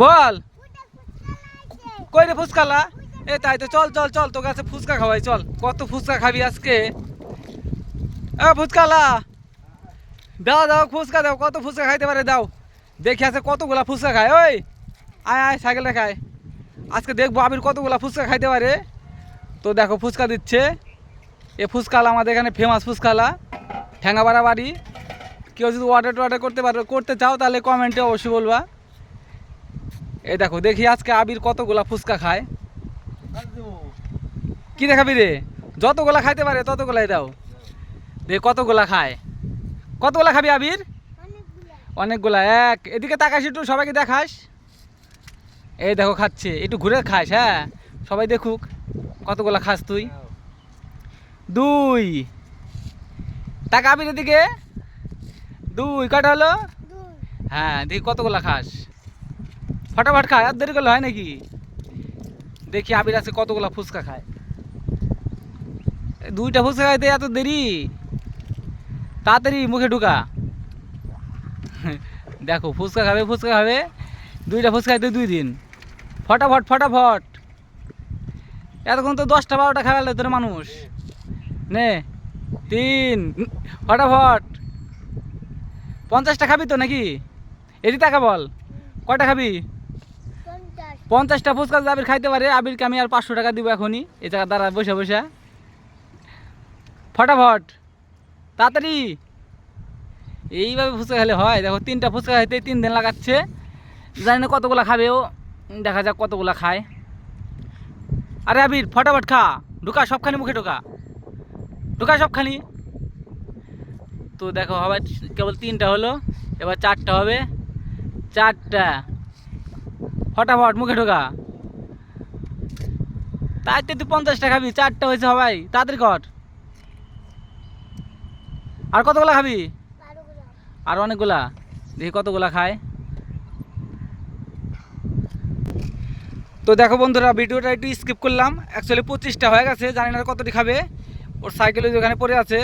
বল। কই রে ফুচকালা? এ তাই তো চল চল চল তোর কাছে ফুচকা খাওয়াই চল। কত ফুচকা খাবি আজকে? এ ফুচকালা। দাও দাও ফুচকা দাও কত ফুচকা খাইতে পারে দাও। দেখি আছে কতগুলা ফুচকা খায় ওই। আয় আয় সাইকেলে খায়। আজকে দেখব আবির কতগুলা ফুচকা খাইতে পারে। তো দেখো ফুচকা দিচ্ছে। এ ফুচকালা আমাদের এখানে ফেমাস ফুচকালা। ঠ্যাঙ্গাপাড়া বাড়ি। কেউ যদি অর্ডার টর্ডার করতে পারো করতে চাও তাহলে কমেন্টে অবশ্যই বলবা। এই দেখো দেখি আজকে আবির কতগুলা ফুচকা খায়। কি দেখাবি রে? যতগুলা খাইতে পারে ততগুলাই দাও। দেখ কতগুলা খায়? কতগুলা খাবি আবির? অনেকগুলা। এক এদিকে তাকাস একটু সবাইকে দেখাস। এই দেখো খাচ্ছে। একটু ঘুরে খাস হ্যাঁ? সবাই দেখুক কতগুলা খাস তুই। দুই। টাকা আবির এদিকে। দুই কটা হলো? হ্যাঁ দেখি কতগুলা খাস। ফটাফট খায় আর দেরি করলে হয় নাকি দেখি আবির আছে কতগুলা ফুচকা খায় দুইটা ফুচকা খাইতে এত দেরি তাড়াতাড়ি মুখে ঢুকা দেখো ফুচকা খাবে ফুচকা খাবে দুইটা ফুচকা খাইতে দুই দিন ফটাফট ফটাফট এতক্ষণ তো দশটা বারোটা খাওয়ালে তোর মানুষ নে তিন ফটাফট পঞ্চাশটা খাবি তো নাকি এদি টাকা বল কয়টা খাবি পঞ্চাশটা ফুচকা যদি আবির খাইতে পারে, আবিরকে আমি আর পাঁচশো টাকা দিব এখনই। এই জায়গা দাঁড়া বসে বসে। ফটাফট, তাড়াতাড়ি। এইভাবে ফুচকা খেলে হয়। দেখো, তিনটা ফুচকা খাইতে তিন দিন লাগাচ্ছে। জানি না কতগুলো খাবে ও। দেখা যাক কতগুলো খায়। আরে আবির, ফটাফট খা। ঢুকা, সবখানি মুখে ঢোকা। ঢুকা, সবখানি। তো দেখো হবে কেবল তিনটা হলো। এবার চারটা হবে। চারটা। ফটাফট মুখে ঢোকা। তাই তো তুই পঞ্চাশটা খাবি, চারটা হয়েছে সবাই, তাড়াতাড়ি কর। আর কতগুলা খাবি? আর অনেকগুলা। দেখি কতগুলা খায়। তো দেখো বন্ধুরা, ভিডিওটা একটু স্কিপ করলাম। অ্যাকচুয়ালি পঁচিশটা হয়ে গেছে, জানি না কতটি খাবে। ওর সাইকেল ওখানে পড়ে আছে।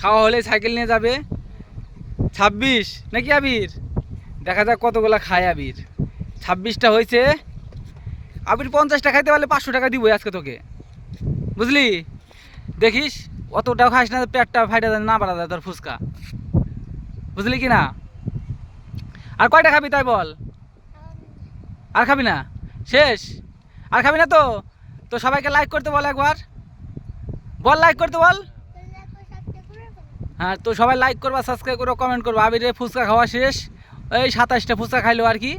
খাওয়া হলে সাইকেল নিয়ে যাবে। ছাব্বিশ, নাকি আবির? দেখা যাক কতগুলা খায় আবির। ছাব্বিশটা হয়েছে। আবির পঞ্চাশটা খাইতে পারলে পাঁচশো টাকা দিব আজকে তোকে। বুঝলি? দেখিস, অতটাও খাস না, পেটটা ফাইটা না বাড়া যায় তোর ফুচকা। বুঝলি কি না? আর কয়টা খাবি তাই বল? আর খাবি না? শেষ? আর খাবি না তো? তো সবাইকে লাইক করতে বল একবার। বল লাইক করতে বল। হ্যাঁ তো সবাই লাইক করবা সাবস্ক্রাইব করো কমেন্ট করব। আবিরে ফুচকা খাওয়া শেষ। এই সাতাশটা ফুচকা খাইলো আর কি।